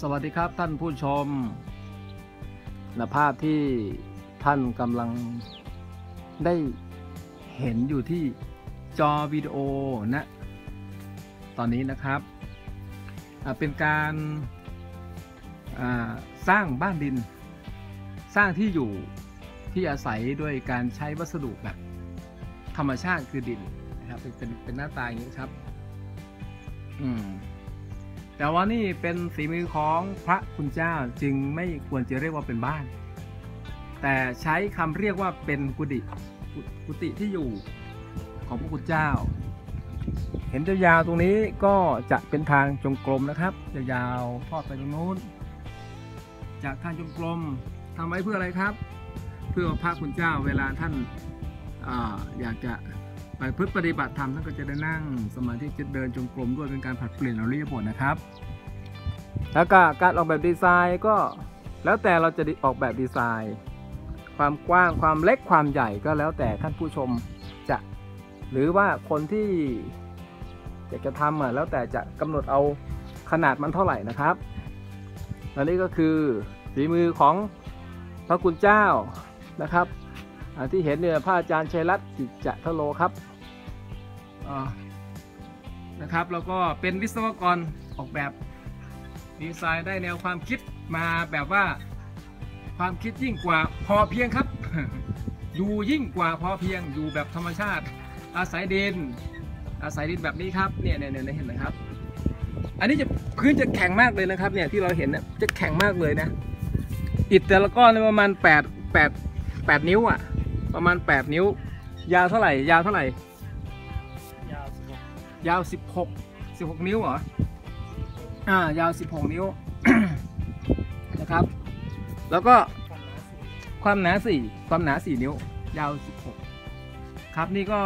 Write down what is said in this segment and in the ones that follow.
สวัสดีครับท่านผู้ชมนะภาพที่ท่านกำลังได้เห็นอยู่ที่จอวิดีโอนะตอนนี้นะครับเป็นการสร้างบ้านดิน สร้างที่อยู่ที่อาศัยด้วยการใช้วัสดุแบบธรรมชาติคือดินนะครับเป็นเป็นเป็นหน้าตาอย่างนี้ครับ อืม แต่ว่านี่เป็นฝีมือของพระคุณเจ้าจึงไม่ควรจะเรียกว่าเป็นบ้าน แต่ใช้คำเรียกว่าเป็นกุฏิกุฏิที่อยู่ของพระคุณเจ้า เห็นยาวๆตรงนี้ก็จะเป็นทางจงกรมนะครับยาวๆทอดไปตรงนู้น จากทางจงกรมทำไว้เพื่ออะไรครับ เพื่อพระคุณเจ้าเวลาท่านอาอยากจะ ไปพึ่ปฏิบัติธรรมท่านก็จะได้นั่งสมาธิจะเดินจงกรมด้วยเป็นการผัดเปลี่ยนอริยบทนะครับ แล้วก็การออกแบบดีไซน์ก็แล้วแต่เราจะออกแบบดีไซน์ ความกว้างความเล็กความใหญ่ก็แล้วแต่ท่านผู้ชมจะ หรือว่าคนที่อยากจะทำอะแล้วแต่จะกำหนดเอาขนาดมันเท่าไหร่นะครับและนี่ก็คือฝีมือของพระคุณเจ้านะครับที่เห็นเนี่ยพระอาจารย์ชัยรัตน์กิจจะทะโลครับ นะครับ แล้วก็เป็นวิศวกรออกแบบดีไซน์ได้แนวความคิดมาแบบว่าความคิดยิ่งกว่าพอเพียงครับ อยู่ยิ่งกว่าพอเพียงอยู่แบบธรรมชาติ อาศัยดิน อาศัยดินแบบนี้ครับเนี่ยเนี่ยเนี่ยเห็นไหมครับ อันนี้จะพื้นจะแข็งมากเลยนะครับเนี่ยที่เราเห็นเนี่ยจะแข็งมากเลยนะอิฐแต่ละก้อนประมาณ8 8 8 นิ้วอะ ประมาณ 8 นิ้วยาวเท่าไหร่ยาวเท่าไหร่ ยาว 16 16 นิ้วเหรอ อ่า ยาว 16 นิ้ว นะครับ แล้วก็ความหนาสี่ความหนา 4 ความหนา 4 นิ้ว ยาว 16 ครับ นี่ก็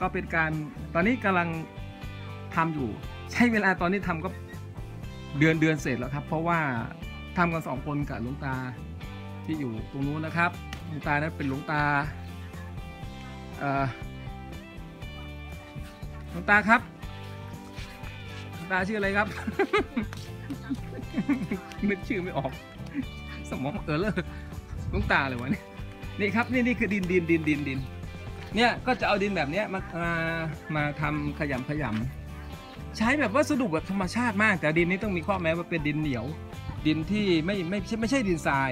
ก็เป็นการ ตอนนี้กำลังทำอยู่ ใช้เวลาตอนนี้ทำก็เดือนเดือนเสร็จแล้วครับ เพราะว่าทำกันสองคนกับหลวงตาที่อยู่ตรงนู้นนะครับหลวงตานั้นเป็นหลวงตาเอ่อ หลวงตาครับหลวงตาชื่ออะไรครับ นึกชื่อไม่ออก สมองเออเลอหลวงตาเลยวะเนี่ยนี่ครับนี่นี่คือดินดินดินดินดินเนี่ยก็จะเอาดินแบบเนี้ยมามามาทำขยำขยำใช้แบบวัสดุแบบธรรมชาติมาก แต่ดินนี้ต้องมีข้อแม้ว่าเป็นดินเหนียว ดินที่ไม่ไม่ใช่ไม่ใช่ดินทราย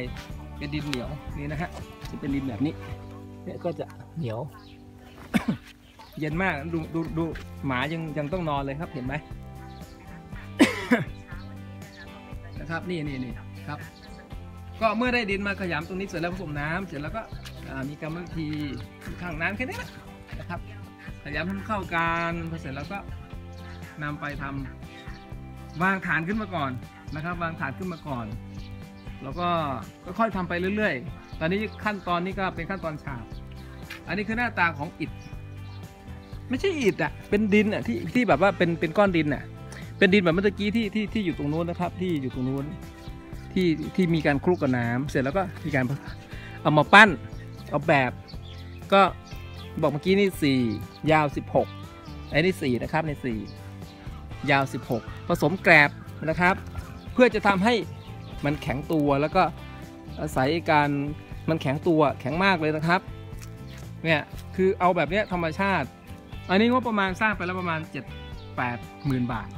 เป็นดินเหนียวนี่นะฮะจะเป็นดินแบบนี้เนี่ยก็จะเหนียว เย็นมากดูดูดูหมายังยังต้องนอนเลยครับเห็นไหมนะครับนี่นี่นี่ครับ ก็เมื่อได้ดินมาขยำตรงนี้เสร็จแล้วผสมน้ำเสร็จแล้วก็มีกรรมวิธีข้างน้ำแค่นี้นะครับขยำให้มันเข้ากันพอเสร็จแล้วก็นำไปทำวางฐานขึ้นมาก่อนนะครับ วางฐานขึ้นมาก่อน แล้วก็ค่อยๆทำไปเรื่อย ๆ ตอนนี้ขั้นตอนนี้ก็เป็นขั้นตอนฉาบ อันนี้คือหน้าตาของอิฐ ไม่ใช่อิฐอะเป็นดินอะที่ที่แบบว่าเป็นเป็นก้อนดินอะ เป็นดินแบบเมื่อกี้ที่ที่ที่อยู่ตรงนู้นนะครับ ที่อยู่ตรงนู้นที่ที่มีการคลุกกับน้ำเสร็จแล้วก็มีการเอามาปั้นเอาแบบ ก็บอกเมื่อกี้นี่สี่ยาวสิบหกไอ้นี่สี่นะครับในสี่ยาวสิบหกผสมแกลบนะครับ เพื่อจะทำให้มันแข็งตัวแล้วก็อาศัยการมันแข็งตัวแข็งมากเลยนะครับเนี่ยคือเอาแบบเนี้ยธรรมชาติ อันนี้งบประมาณสร้างไปแล้วประมาณ 7 8หมื่นบาท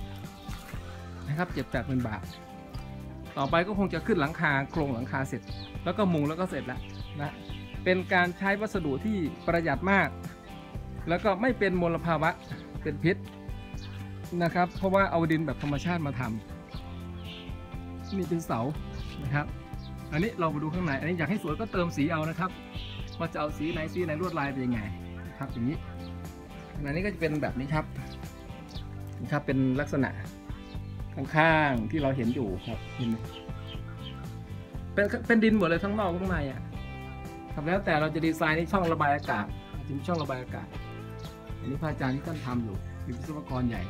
นะครับ7 8หมื่นบาท ต่อไปก็คงจะขึ้นหลังคาโครงหลังคาเสร็จ แล้วก็มุงแล้วก็เสร็จแล้วนะเป็นการใช้วัสดุที่ประหยัดมาก แล้วก็ไม่เป็นมลภาวะเป็นพิษนะครับ เพราะว่าเอาดินแบบธรรมชาติมาทำนี่เป็นเสานะครับอันนี้เรามาดูข้างใน อันนี้อยากให้สวยก็เติมสีเอานะครับ ว่าจะเอาสีไหนสีไหนลวดลายเป็นยังไงนะครับอย่างนี้ อันนี้ก็จะเป็นแบบนี้ครับนะครับเป็นลักษณะข้างๆที่เราเห็นอยู่ครับเห็นไหมเป็นเป็นดินหมดเลยทั้งนอกทั้งในอะครับแล้วแต่เราจะดีไซน์ในช่องระบายอากาศจะมีช่องระบายอากาศ อันนี้พระอาจารย์ที่ท่านทำอยู่เป็นวิศวกรใหญ่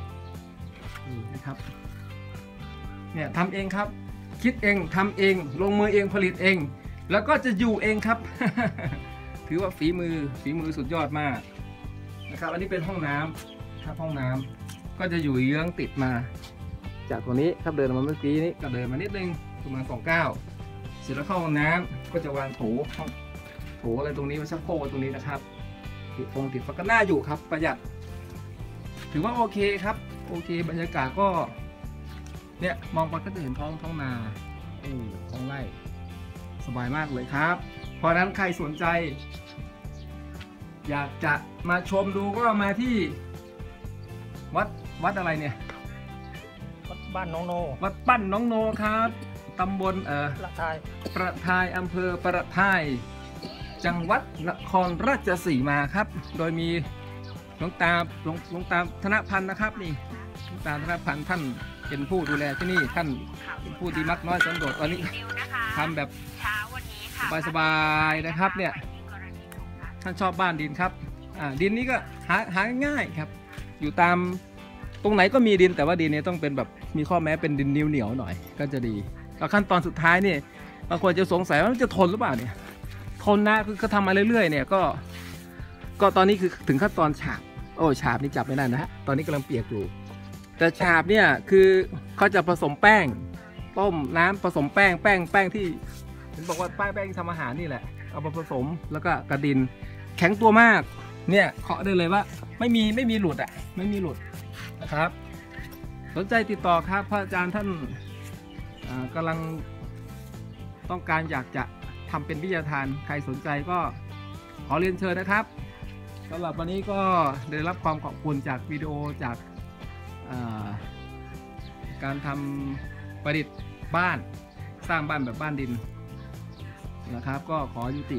นี่นะครับ เนี่ยทำเองครับ คิดเองทำเอง ลงมือเองผลิตเอง แล้วก็จะอยู่เองครับ ถือว่าฝีมือฝีมือสุดยอดมาก นะครับ อันนี้เป็นห้องน้ำครับห้องน้ำก็จะอยู่เยื้องติดมา จากตรงนี้ครับเดินมาเมื่อกี้นี้ก็เดินมานิดนึงประมาณสองเก้าวเสร็จแล้วเข้าห้องน้ำก็จะวางโถห้องโถอะไรตรงนี้ไว้ชักโครกไว้ตรงนี้นะครับ ติดฟงติดฟักก็น่าอยู่ครับ ประหยัด ถือว่าโอเคครับโอเค บรรยากาศก็ เนี่ยมองไปก็จะเห็นท้องท้องนาอือท้องไร่สบายมากเลยครับ เพราะฉะนั้นใครสนใจ อยากจะมาชมดูก็มาที่ วัดวัดอะไรเนี่ย วัดบ้านน้องโน วัดปั้นน้องโนครับตำบลเอ่อละทายประทายอำเภอประทาย จังหวัดนครราชสีมาครับ โดยมีหลวงตาหลวงหลวงตาธนพันธ์นะครับนี่หลวงตาธนพันธ์ท่านเป็นผู้ดูแลที่นี่ท่านเป็นผู้ดีมักน้อยสันโดษตอนนี้ทำแบบเช้าวันนี้ค่ะสบายๆนะครับเนี่ย ท่านชอบบ้านดินครับอ่าดินนี้ก็หาหาง่ายครับ อยู่ตามตรงไหนก็มีดินแต่ว่าดินเนี่ยต้องเป็นแบบมีข้อแม้เป็นดินเหนียวๆหน่อยก็จะดีแล้วขั้นตอนสุดท้ายนี่บางคนจะสงสัยว่ามันจะทนหรือเปล่าเนี่ยทนนะคือเขาทำมาเรื่อยๆเนี่ยก็ ก็ตอนนี้คือถึงขั้นตอนฉาบโอ้ฉาบนี่จับไม่ได้นะฮะตอนนี้กำลังเปียกอยู่แต่ฉาบเนี่ยคือเขาจะผสมแป้ง ต้มน้ำผสมแป้งแป้งแป้งที่เห็นบอกว่าแป้งแป้งที่ทำอาหารนี่แหละ เอามาผสมแล้วก็กระดิน แข็งตัวมาก เนี่ยเคาะได้เลยว่า ไม่มีไม่มีหลุดอะ ไม่มีหลุดนะครับ สนใจติดต่อครับพระอาจารย์ท่านอ่ากำลังต้องการอยากจะทำเป็นวิทยาทานใครสนใจก็ขอเรียนเชิญนะครับสำหรับวันนี้ก็ได้รับความขอบคุณจากวิดีโอจากาการทำประดิษฐ์บ้านสร้างบ้านแบบบ้านดินนะครับ ก็ขอยุติ